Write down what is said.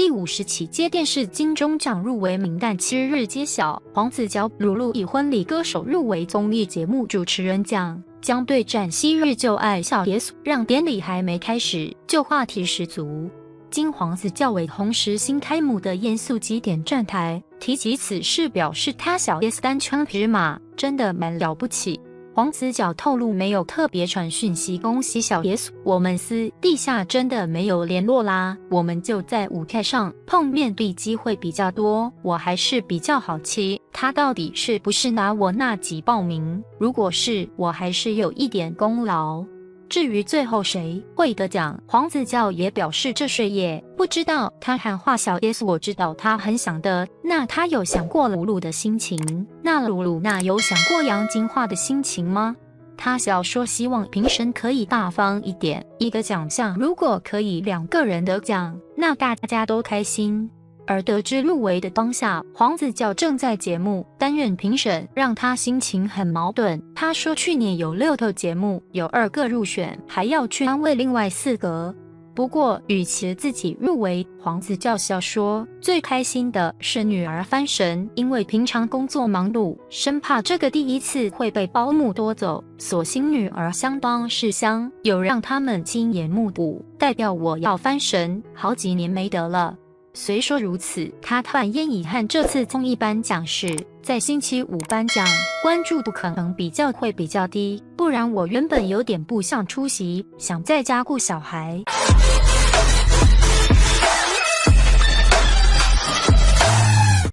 第五十期接电视金钟奖入围名单七日揭晓，黄子佼、露露以婚礼歌手入围综艺节目主持人奖，将对战昔日旧爱小 S，让典礼还没开始就话题十足。金黄子较为同时新开幕的严肃几点站台，提及此事表示他小 S 单枪匹马，真的蛮了不起。黄子佼透露没有特别传讯息恭喜小爷我们私地下真的没有联络啦，我们就在舞台上碰面的机会比较多。我还是比较好奇，他到底是不是拿我那集报名？如果是，我还是有一点功劳。至于最后谁会得奖，黄子佼也表示这谁也不知道。他喊话小 S，我知道他很想的。那他有想过鲁鲁的心情？那鲁鲁那有想过杨金花的心情吗？他笑说希望评审可以大方一点，一个奖项如果可以两个人得奖，那大家都开心。而得知入围的当下，黄子佼正在节目担任评审，让他心情很矛盾。他说，去年有六套节目，有二个入选，还要去安慰另外四个。不过，与其自己入围，黄子佼笑说，最开心的是女儿翻神，因为平常工作忙碌，生怕这个第一次会被保姆夺走，所幸女儿相当是香，有让他们亲眼目睹，代表我要翻神，好几年没得了。虽说如此，他坦言遗憾这次综艺颁奖是在星期五颁奖，关注度可能比较会比较低，不然我原本有点不想出席，想在家顾小孩。